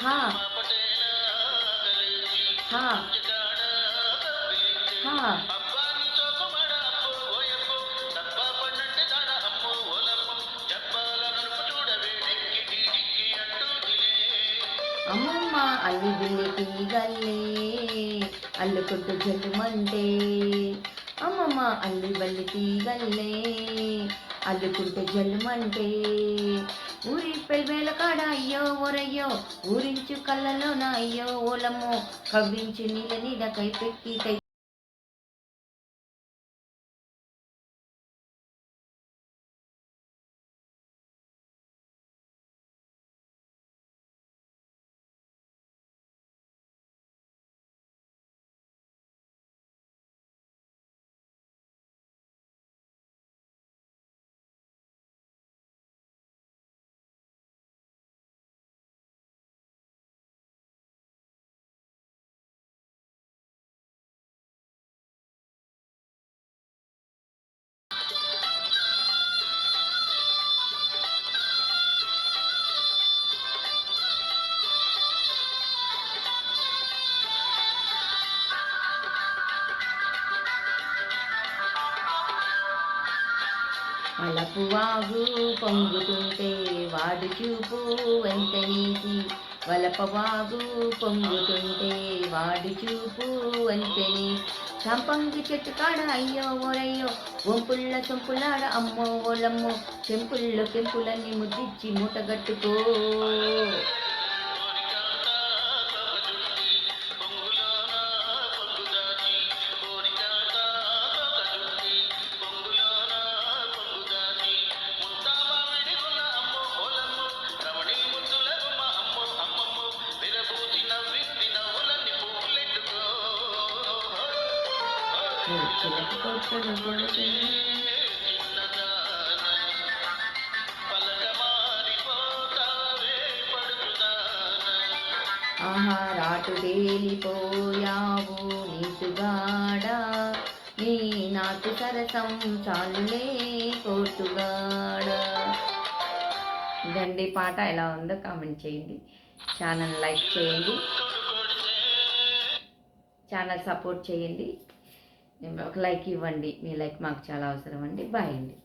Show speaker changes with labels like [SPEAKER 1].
[SPEAKER 1] హా హా హా అమ్మమ్మ అల్లి బిల్లి తీగల్లే అల్లుకుంటూ జల్లుమంటే అమ్మమ్మ అల్లి బల్లి తీగల్లే అల్లుకుంటే జల్లుమంటే ఊరి పెళ్ళ కాడ అయ్యో ఓరయ్యో ఊరించు కళ్ళలోన అయ్యో ఓలమ్మో. కవ్వించు నీళ్ళ నీడ కైపెట్టి కై అలపు వాగు పొంగుతుంటే వాడు చూపు వెంటనేసి వలపవాగు పొంగుతుంటే వాడు చూపు వెంటనే. సంపంగి చెట్టు కాడ అయ్యో ఓరయ్యో వంపుల్ల చంపులాడ అమ్మో ఓలమ్మో. చెంపుల్లో కెంపులన్నీ ముద్దిచ్చి మూటగట్టుకో ఆహారాటు ఆహా రాటు తేలిపోయావు నీటుగాడా నీ నాటు సరసం చాలులే కోటుగాడా ఇదండి పాట. ఎలా ఉందో కామెంట్ చేయండి. ఛానల్ లైక్ చేయండి. ఛానల్ సపోర్ట్ చేయండి. ఒక లైక్ ఇవ్వండి. మీ లైక్ మాకు చాలా అవసరం అండి. బాయ్ అండి.